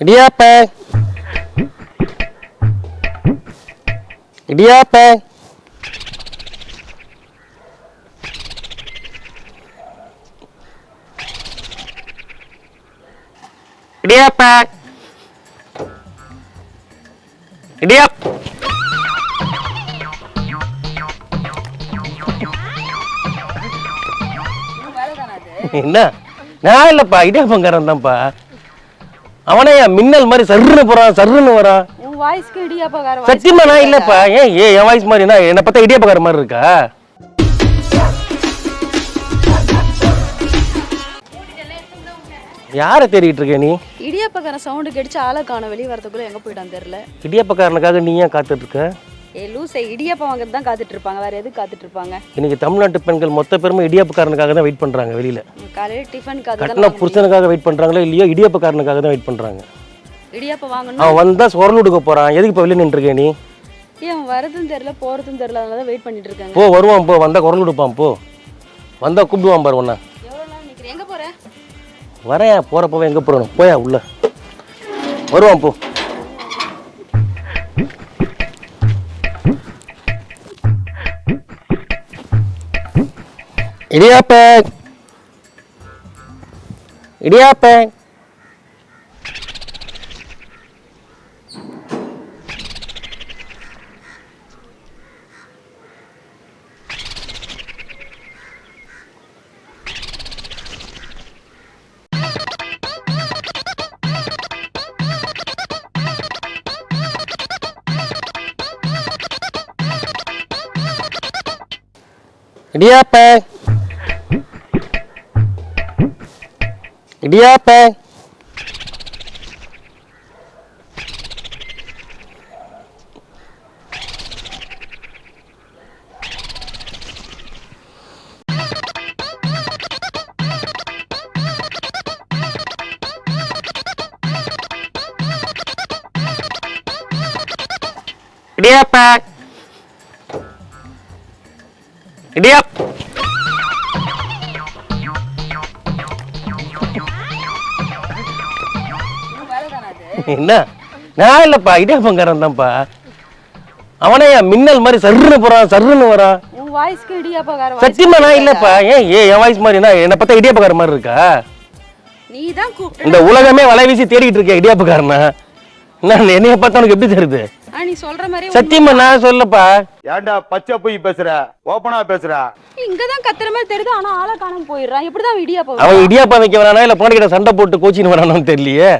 இடியாப்ப இடியாப்ப இடியாப்ப இடியாப் என்ன நான் இல்லப்பா இடியாப்பங்காரன் தான்ப்பா அவனே மின்னல் மாதிரி சர்ருன்னு போறான் சர்ருன்னு வரான் வாய்ஸ்க்கு இடியாப்பா வேற சத்தியமா நான் இல்லப்பா ஏன் ஏன் என் வாய்ஸ் மாதிரி என்ன என்னை பார்த்தா இடியாப்பக்கார மாதிரி இருக்கா? யாரை தேடிட்டு இருக்க நீ? இடியாப்பக்கார சவுண்டு கடிச்சு ஆளை காண வெளியே வரதுக்குள்ள எங்க போயிட்டான் தெரியல. இடியாப்பக்காரனுக்காக நீ ஏன் காத்துட்டு இருக்க? ஏ லூசை இடியாப்பம் வாங்குறது தான் காத்துட்டு இருப்பாங்க வேற எதுக்கு காத்துட்டு இருப்பாங்க இன்னைக்கு தமிழ்நாட்டு பெண்கள் மொத்த பேருமே இடியாப்பக்காரனுக்காக தான் வெயிட் பண்றாங்க வெளியில. காலையில டிஃபனுக்கு கட்டின புருஷனுக்காக வெயிட் பண்றாங்களோ இல்லையோ இடியாப்பக்காரனுக்காக தான் வெயிட் பண்றாங்க. இடியாப்பம் வாங்கணும்? அவன் வந்தா சொரல் கொடுக்க போறான். எதுக்கு இப்போ வெளியே நின்றுருக்க நீ? ஏன் வரதும் தெரியல போறதும் தெரியல. அதனால தான் வெயிட் பண்ணிட்டு இருக்காங்க போ வருவான் போ. வந்தா குரல் கொடுப்பான் போ. வந்தா கூப்பிடுவான் பாரு நிக்கிறேன் எங்க போற? வரேன் போறப்பவே எங்க போறணும்? போயா உள்ள. வருவான் போ. இடியாப்ப இடியாப்ப இடியாப்ப இடியாப்ப இடியாப்ப இடியாப் என்ன? நான் இல்லப்பா இடியாப்பங்காரன் தான்ப்பா அவனே என் மின்னல் மாதிரி சர்ருன்னு போறான் சர்ருன்னு வரான். உன் வாய்ஸ்க்கு சத்தியமா நான் இல்லப்பா. ஏன் ஏன் என் வாய்ஸ் மாதிரி என்ன? என்னை பார்த்தா இடியாப்பக்கார மாதிரி இருக்கா? நீ தான் கூப்பிட்டு இந்த உலகமே வலை வீசி தேடிட்டு இருக்கேன் இடியாப்பக்காரனா? என்ன என்னைய பார்த்தா உனக்கு எப்படி தெரியுது? ஆ நீ சொல்ற மாதிரி சத்தியமா நான் சொல்லப்பா. ஏன்டா பச்சை போய் பேசுற? ஓப்பனா பேசுற? இங்க தான் கத்துற மாதிரி தெரியுது ஆனா ஆளை காணாம போயிடுறான். எப்படிதான் அவன் இடியாப்பா அவன் இடியாப்பா வைக்க வரானா இல்ல போன கிட்ட சண்டை போட்டு கோச்சின்னு வரானான்னு தெரியலையே?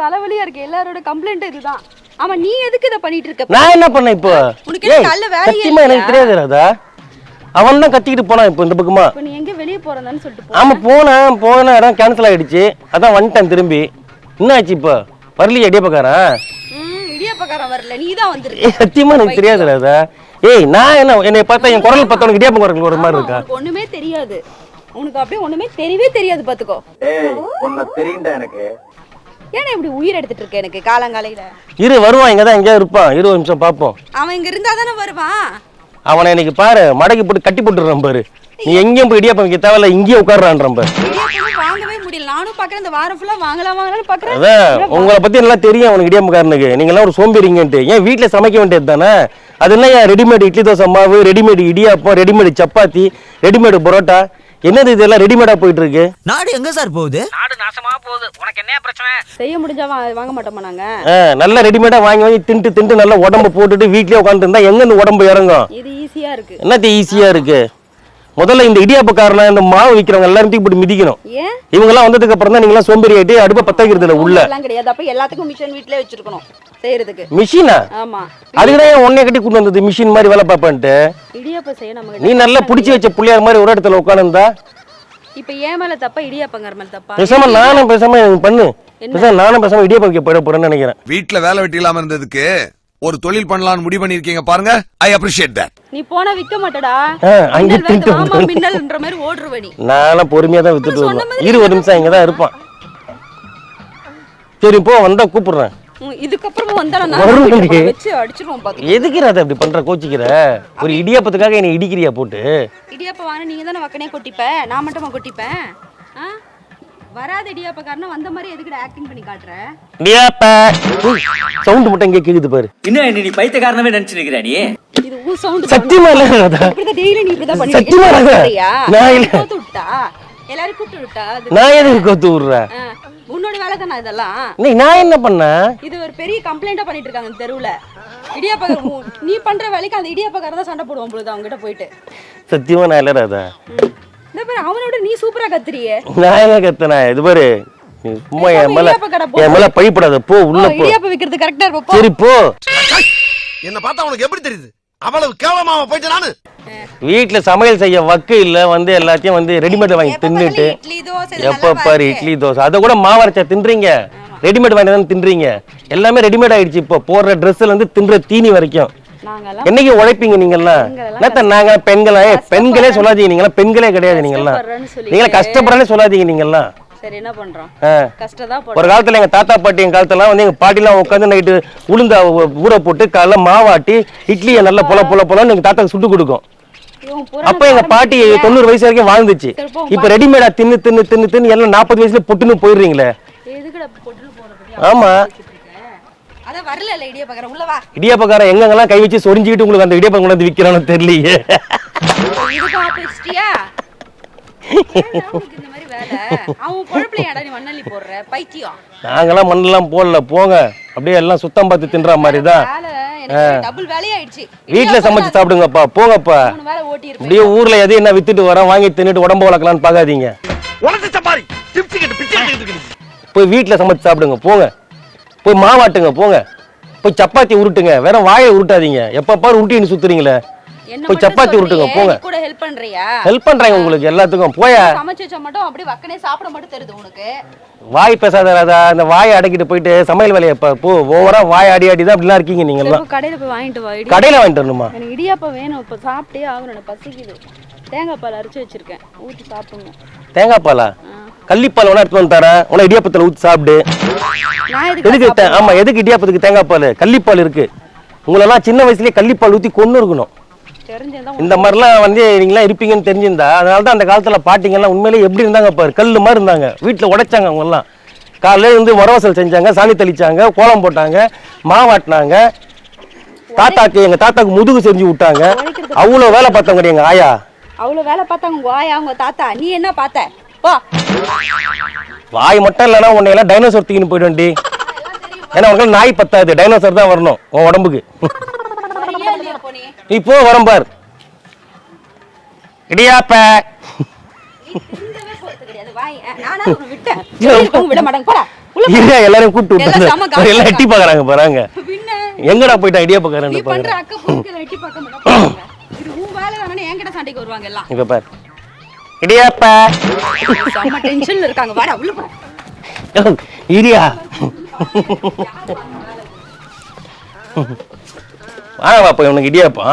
தலைவலியா இருக்கு. எல்லாரோட கம்ப்ளைண்ட் இதுதான். ஆமா நீ எதுக்கு இதை பண்ணிட்டு இருக்க? நான் என்ன பண்ணேன் இப்போ? உனக்கு என்ன நல்ல வேலையே சத்தியமா எனக்கு தெரியாது ராதா. அவன் தான் கத்திக்கிட்டு போனான் இப்போ இந்த பக்கமா. இப்ப நீ எங்க வெளிய போறதான்னு சொல்லிட்டு போ ஆமா போனேன். போன இடம் கேன்சல் ஆயிடுச்சு. அதான் வந்துட்டேன் திரும்பி. என்ன ஆச்சு இப்போ? வரலையே இடியப்பக்காரன்? ம் இடியாப்பக்காரன் வரல. நீ தான் வந்துரு ஏய் சத்தியமா எனக்கு தெரியாது ராதா. ஏய் நான் என்ன என்னை பார்த்தா என் குரல் பார்த்தா உனக்கு இடியாப்பம் குரல் ஒரு மாதிரி இருக்கா? ஒண்ணுமே தெரியாது. உனக்கு அப்படியே ஒண்ணுமே தெரியவே தெரியாது பாத்துக்கோ ஏய் உன்னை தெரியும்டா எனக்கு. ஏன்னா இப்படி உயிர் எடுத்துட்டு இருக்க எனக்கு காலங்காலையில? இரு வருவான் இங்க தான் எங்கேயா இருப்பான். இருபது நிமிஷம் பார்ப்போம் அவன் இங்க இருந்தா தானே வருவான்? அவனை இன்னைக்கு பாரு மடக்கி போட்டு கட்டி போட்டுடுறான் பாரு. நீ எங்கேயும் போய் இடியாப்பம் வைக்க தேவையில்ல இங்கேயே உட்காடுறான் பாரு. இடியாப்பமே வாங்கவே முடியல. நானும் பாக்குறேன் இந்த வாரம் ஃபுல்லா வாங்கலாம் வாங்கலாம்னு பாக்குறேன். அதான் உங்களை பத்தி நல்லா தெரியும் உனக்கு இடியாமக்காரனுக்கு நீங்க எல்லாம் ஒரு சோம்பேறிங்கன்ட்டு ஏன் வீட்ல சமைக்க வேண்டியது தானே? அது என்ன ஏன் ரெடிமேட் இட்லி தோசை மாவு readymade idiyappam readymade chapati readymade parotta? என்னது இதெல்லாம் ரெடிமேடா போயிட்டு இருக்கு நாடு எங்க சார் போகுது? நாடு நாசமா போகுது. உனக்கு என்ன பிரச்சனை? செய்ய முடிஞ்சா வாங்க மாட்டோமா நாங்க? நல்லா ரெடிமேடா வாங்கி வாங்கி தின்ட்டு தின்ட்டு நல்லா உடம்பு போட்டுட்டு வீட்லயே உட்காந்துட்டு இருந்தா எங்க இந்த உடம்பு இறங்கும்? இது ஈஸியா இருக்கு. என்னது ஈஸியா இருக்கு? முதல்ல இந்த இடியாப்பக்காரனை இந்த மாவு விற்கிறவங்க எல்லாரும் போட்டு மிதிக்கணும். ஏன்? இவங்க எல்லாம் வந்ததுக்கு அப்புறம் தான் நீங்க எல்லாம் சோம்பேறி ஆயிட்டு அடுப்பை பத்த வைக்கிறது இல்ல உள்ள. எல்லாம் கிடையாது. அப்ப எல்லாத்துக்கும் மிஷின் வீட்லயே வச்சிருக்கணும் செய்யறதுக்கு. மிஷினா ஆமா. அதுக்குதான் ஏன் உன்னைய கட்டி கொண்டு வந்தது? மிஷின் மாதிரி வேலை பார்ப்பேன்ட்டு. இடியாப்பம் செய்ய நீ நல்லா புடிச்சு வச்ச புள்ளியார் மாதிரி ஒரு இடத்துல உட்காந்துருந்தா இப்ப ஏன் மேல தப்பா இடியாப்பங்கற மேல தப்பா? பேசாம நானும் பேசாம பண்ணு. பேசாம நானும் பேசாம இடியாப்பம் வைக்க போயிட போறேன்னு நினைக்கிறேன். வீட்ல வேலை வெட்டி இல்லாம இருந்ததுக்கு ஒரு தொழில் பண்ணலாம்னு முடிவு பண்ணிருக்கீங்க பாருங்க. ஐ அப்ரிஷியேட் தட் நீ போனா விக்க மாட்டடா. அங்கே தின்ட்டு ஆமா. மின்னல்ன்ற மாதிரி ஓடுருவ நீ. நானும் பொறுமையா தான் வித்துட்டு மாதிரி இரு ஒரு நிமிஷம் இங்க தான் இருப்பான். சரி போ வந்தா கூப்பிடுறேன். உம், இதுக்கப்புறமும் வந்தா நான். வச்சு அடிச்சிருவோம் பாத்து. இப்படி பண்ற கோச்சிக்கிற? ஒரு இடியாப்பத்துக்காக என்னை இடிக்கிறியா போட்டு? இடியாப்பம் வாங்க நீங்க தானே வக்கனே கொட்டிப்ப? நான் மட்டுமா கொட்டிப்பேன்? ஆ? வராத இடியாப்பக்காரனா வந்த மாதிரி எதுக்குடா ஆக்டிங் பண்ணி காட்டுற? இடியாப்ப சவுண்ட் மட்டும் இங்கே கேக்குது பாரு. இன்னும் என்ன நீ பைத்தியக்காரனவே நினைச்சு நிக்கிற நீ? இது ஊ சவுண்ட் சத்தியமா இல்ல ராதா. இப்படிதான் டெய்லி நீ இப்படிதான் பண்ணிட்டு சத்தியமா இருக்க. ராதா. சரியா? நான் இல்ல. கோத்து விட்டா? எல்லாரும் கூப்பிட்டு விட்டா? நான் எதுக்கு கொத்து விடுறேன் உன்னோட வேலை தானே இதெல்லாம்? நீ நான் என்ன பண்ணேன் இது ஒரு பெரிய கம்ப்ளைண்டா பண்ணிட்டு இருக்காங்க இந்த தெருவுல. இடியாப்பக்கார உ- நீ பண்ற வேலைக்கு அந்த இடியாப்பக்கார தான் சண்டை போடுவான் பொழுது அவங்க கிட்ட போயிட்டு. சத்தியமா நான் இல்ல ராதா. இந்த பாரு அவனோட நீ சூப்பரா கத்துறியே. நான் என்ன கத்துனேன்? இது பாரு நீ சும்மா என் மேல. என் மேல பழிப்படாத போ உள்ள ஓ, போ. இடியாப்பம் விக்கிறது கரெக்டா இருப்போம் சரி போ. என்ன பார்த்தா உனக்கு எப்படி தெரியுது? அவ்வளவு கேவலமாவ போயிட்டு நானு. வீட்ல சமையல் செய்ய வக்கு இல்ல வந்து எல்லாத்தையும் வந்து ரெடிமேட் வாங்கி தின்னுட்டு. எப்ப பாரு இட்லி தோசை. அதை கூட மாவரைச்சா தின்றீங்க? ரெடிமேட் வாங்கி தான் தின்றீங்க? எல்லாமே ரெடிமேட் ஆயிடுச்சு இப்போ. போடுற ட்ரெஸ்ல இருந்து தின்ற தீனி வரைக்கும். என்னைக்கு உழைப்பீங்க நீங்கெல்லாம் நாங்க பெண்களா பெண்களே சொல்லாதீங்க நீங்களாம் பெண்களே கிடையாது சொல்லிட்டு. நீங்களா கஷ்டப்படுறேன்னு சொல்லாதீங்க தான் ஒரு காலத்துல எங்க தாத்தா பாட்டி எங்க காலத்துல வந்து எங்க பாட்டிலாம் உட்காந்து நைட்டு உளுந்த ஊற போட்டு காலைல மாவாட்டி இட்லியை நல்லா பொல பொல பொலன்னு எங்க தாத்தாக்கு சுட்டு கொடுக்கும் அப்ப எங்க பாட்டி தொண்ணூறு வயசு வரைக்கும் வாழ்ந்துச்சு இப்ப ரெடிமேடா தின்னு தின்னு தின்னு தின்னு எல்லாம் நாற்பது வயசுல பொட்டுன்னு போயிடுறீங்களே ஆமா அதான் வரல இல்ல இடியாப்பக்கார உள்ள வா. இடியாப்பக்காரன் எங்கெங்கெல்லாம் கை வச்சு சொரிஞ்சுக்கிட்டு உங்களுக்கு அந்த இடியாப்பம் கொண்டு வந்து விக்கிறானு தெரியலையே. இதுக்கு ஆப்பு வச்சிட்டியா? ஏன்டா உனக்கு இந்த மாதிரி வேலை? அவன் பொழப்புல ஏன்டா நீ மண்ணள்ளி போடுற? பைத்தியம். நாங்கெல்லாம் மண்ணெல்லாம் போடல. போங்க. அப்படியே எல்லாம் சுத்தம் பார்த்து தின்ற மாதிரி தான் வேலை எனக்கு டபுள் வேலையாயிடுச்சு. வீட்டுல சமைச்சு சாப்பிடுங்கப்பா. போங்கப்பா. மூணு வேலை ஓட்டி இருப்பேன். அப்படியே ஊர்ல எது என்ன வித்துட்டு வரேன் வாங்கி தின்னுட்டு உடம்பு வளர்க்கலாம்னு பார்க்காதீங்க. உனக்கு சப்பாரி போய் வீட்டுல சமைச்சு சாப்பிடுங்க. போங்க. போய் மாவாட்டுங்க போங்க. போய் சப்பாத்தி உருட்டுங்க. வேற வாயை உருட்டாதீங்க. எப்ப பாரு உருட்டின்னு சுத்துறீங்களே. போய் சப்பாத்தி உருட்டுங்க போங்க. கூட ஹெல்ப் பண்றியா? ஹெல்ப் பண்றாங்க உங்களுக்கு எல்லாத்துக்கும். போயா. சமைச்சு வச்சா மட்டும் அப்படியே வக்கனே சாப்பிட மட்டும் தெரியுது உனக்கு. வாய் பேசாத ராதா. அந்த வாயை அடக்கிட்டு போயிட்டு சமையல் வேலையை போ ஓவரா வாய் அடி அடி தான் அப்படிலாம் இருக்கீங்க நீங்க எல்லாம். கடையில போய் வாங்கிட்டு வா கடையில வாங்கிட்டு வரணுமா? எனக்கு இடியாப்பம் வேணும். இப்போ சாப்பிட்டே ஆகணும். எனக்கு பசிக்குது. தேங்காய் பால் அரைச்சு வச்சிருக்கேன். ஊற்றி சாப்பிடணும். தேங்காய் பாலா? கள்ளிப்பால் வேணா எடுத்து வந்து தரேன். உன இடியாப்பத்துல ஊத்தி சாப்பிடு. எதுக்கு ஆமா எதுக்கு இடியாப்பத்துக்கு தேங்காய் பால்? கள்ளிப்பால் இருக்கு. உங்களெல்லாம் சின்ன வயசுலயே கள்ளிப்பால் ஊத்தி கொண்டு இருக்கணும். இந்த மாதிரிலாம் வந்து நீங்களாம் இருப்பீங்கன்னு தெரிஞ்சிருந்தா அதனால தான் அந்த காலத்துல பாட்டிங்கெல்லாம் உண்மையிலேயே எப்படி இருந்தாங்க பாரு கல்லு மாதிரி இருந்தாங்க. வீட்டுல உடைச்சாங்க அவங்க எல்லாம் காலையில இருந்து வரவசல் செஞ்சாங்க சாணி தெளிச்சாங்க கோலம் போட்டாங்க மாவாட்டினாங்க. தாத்தாக்கு எங்க தாத்தாக்கு முதுகு செஞ்சு விட்டாங்க. அவ்வளோ வேலை பார்த்தவங்க எங்க ஆயா? அவ்வளோ வேலை பார்த்தாங்க ஆயா உங்க தாத்தா. நீ என்ன பார்த்த? போ. வாய் மட்டும் இல்லைன்னா உன்னை எல்லாம் டைனோசர் தூக்கின்னு போயிடும்டி ஏன்னா உனக்கு நாய் பத்தாது. டைனோசர் தான் வரணும். உன் உடம்புக்கு. இல்லையா போ நீ நீ போ வரம் பார். இடியாப்ப. எல்லாரையும் கூப்பிட்டு எல்லாம் விட்டாங்க எட்டி பார்க்கறாங்க பாருங்க. எங்கடா போயிட்டா வருவாங்க எல்லாம். இப்ப பார். இடியாப்ப. செம்ம டென்ஷன்ல இருக்காங்க. வாடா உள்ள போடா இரியா வாங்க பாப்பா உனக்கு இடியாப்பா.